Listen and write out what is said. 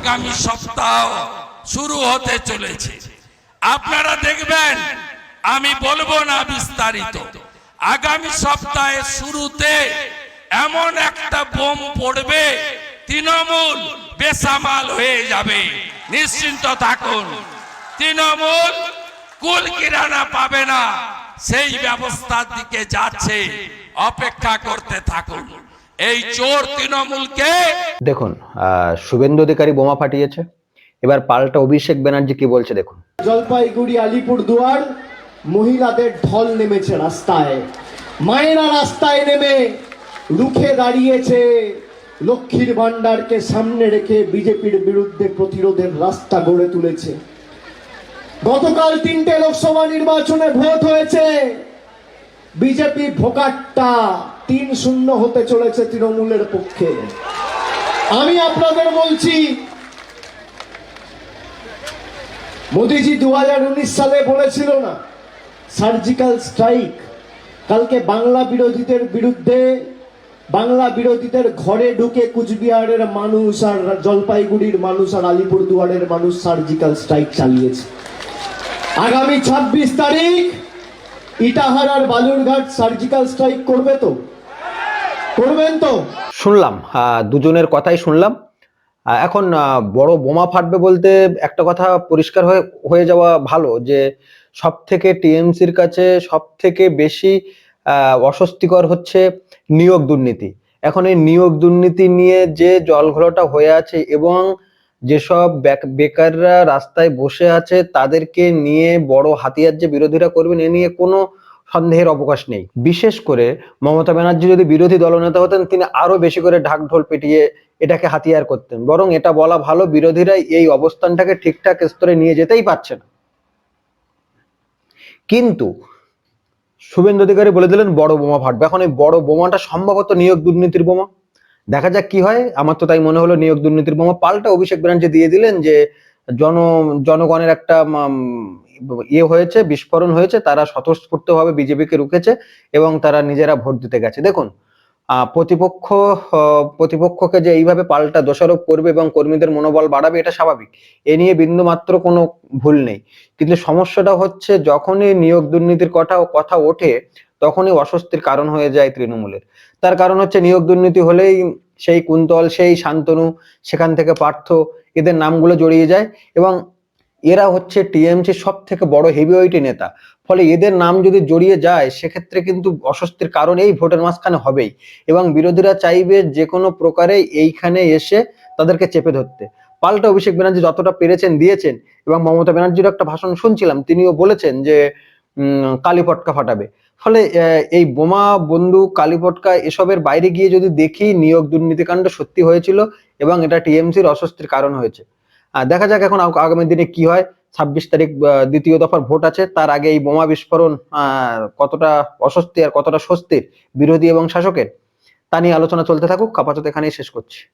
আগামী সপ্তাহ শুরু হতে চলেছে। আপনারা দেখবেন, আমি বলব না বিস্তারিত। আগামী সপ্তাহে শুরুতে এমন একটা বোম পড়বে, তৃণমূল বেসামাল হয়ে যাবে। নিশ্চিন্ত থাকুন, তৃণমূল কুল কিরানা পাবে না। সেই ব্যবস্থার দিকে যাচ্ছে। অপেক্ষা করতে থাকুন। এই চোর তৃণমূলকে দেখুন আহ, শুভেন্দু অধিকারী বোমা ফাটিয়েছে। এবার পাল্টা অভিষেক ব্যানার্জি কি বলছে দেখুন। জলপাইগুড়ি আলিপুর দুয়ার মহিলাদের ঢল নেমেছে রাস্তায়। মায়েরা রাস্তায় নেমে রুখে দাঁড়িয়েছে লক্ষ্মীর ভাণ্ডারকে সামনে রেখে বিজেপির বিরুদ্ধে প্রতিরোধের রাস্তা গড়ে তুলেছে। গতকাল তিনটে লোকসভা নির্বাচনে ভোট হয়েছে। বিজেপি ভোকাটটা তিন শূন্য হতে চলেছে তৃণমূলের পক্ষে। আমি আপনাদের বলছি, মোদিজি দুহাজার উনিশ সালে বলেছিল না সার্জিক্যাল স্ট্রাইক কালকে বাংলা বিরোধীদের বিরুদ্ধে, বাংলা বিরোধীদের ঘরে ঢুকে কুচবিহারের মানুষ আর জলপাইগুড়ির মানুষ আর আলিপুর দুয়ারের মানুষ সার্জিক্যাল স্ট্রাইক চালিয়েছে। আগামী ছাব্বিশ তারিখ ইটাহার বালুরঘাট সার্জিক্যাল স্ট্রাইক করবে তো? করবেন তো? শুনলাম দুজনের কথাই শুনলাম। এখন বড় বোমা ফাটবে বলতে একটা কথা পরিষ্কার হয়ে হয়ে যাওয়া ভালো যে সব থেকে টিএমসির কাছে সব থেকে বেশি অস্বস্তিকর হচ্ছে নিয়োগ দুর্নীতি। এখন এই নিয়োগ দুর্নীতি নিয়ে যে জলঘোলাটা হয়ে আছে এবং যেসব বেকাররা রাস্তায় বসে আছে, তাদেরকে নিয়ে বড় হাতিয়ার যে বিরোধীরা করবেন, এ নিয়ে কোনো সন্দেহের অবকাশ নেই। বিশেষ করে মমতা ব্যানার্জি যদি বিরোধী দলনেতা হতেন, তিনি আরও বেশি করে ঢাক ঢোল পিটিয়ে এটাকে হাতিয়ার করতেন। বরং এটা বলা ভালো বিরোধীরা এই অবস্থানটাকে ঠিকঠাক স্তরে নিয়ে যেতেই পারছে না। কিন্তু শুভেন্দু অধিকারী বলে দিলেন, বড় বোমা ফাটবে। এখন এই বড় বোমাটা সম্ভবত নিয়োগ দুর্নীতির বোমা। দেখা যাক কি হয়। আমার তো তাই মনে হলো নিয়োগ দুর্নীতির বোমা। পাল্টা অভিষেক ব্যানার্জি দিয়ে দিলেন যে, জন, জনগণের একটা ইয়ে হয়েছে, বিস্ফোরণ হয়েছে, তারা স্বতঃস্ফূর্তভাবে বিজেপিকে রুখেছে এবং তারা নিজেরা ভোট দিতে গেছে। দেখুন প্রতিপক্ষ প্রতিপক্ষকে যে এইভাবে পাল্টা দোষারোপ করবে এবং কর্মীদের মনোবল বাড়াবে, এটা স্বাভাবিক। এ নিয়ে বিন্দু মাত্র কোনো ভুল নেই। কিন্তু সমস্যাটা হচ্ছে যখনই নিয়োগ দুর্নীতির কথা কথা ওঠে তখনই অস্বস্তির কারণ হয়ে যায় তৃণমূলের। তার কারণ হচ্ছে নিয়োগ দুর্নীতি হলেই সেই কুন্তল, সেই শান্তনু, সেখান থেকে পার্থ, এদের নামগুলো জড়িয়ে যায় এবং এরা হচ্ছে টিএমসি সব থেকে বড় হেভিওয়েটি নেতা। ফলে এদের নাম যদি জড়িয়ে যায়, সেক্ষেত্রে কিন্তু অস্বস্তির কারণ এই ভোটের মাঝখানে হবেই এবং বিরোধীরা চাইবে যে কোনো প্রকারে এইখানে এসে তাদেরকে চেপে ধরতে। পাল্টা অভিষেক ব্যানার্জি যতটা পেরেছেন দিয়েছেন এবং মমতা ব্যানার্জির একটা ভাষণ শুনছিলাম, তিনিও বলেছেন যে কালী পটকা ফাটাবে। ফলে এই বোমা, বন্দুক কালীপটকা এসবের বাইরে গিয়ে যদি দেখি নিয়োগ দুর্নীতিকাণ্ড সত্যি হয়েছিল এবং এটা টিএমসির অস্বস্তির কারণ হয়েছে। দেখা যাক এখন আগামী দিনে কি হয়। ছাব্বিশ তারিখ দ্বিতীয় দফার ভোট আছে। তার আগে এই বোমা বিস্ফোরণ কতটা অস্বস্তি আর কতটা স্বস্তির বিরোধী এবং শাসকের, তা নিয়ে আলোচনা চলতে থাকুক। আপাতত এখানেই শেষ করছি।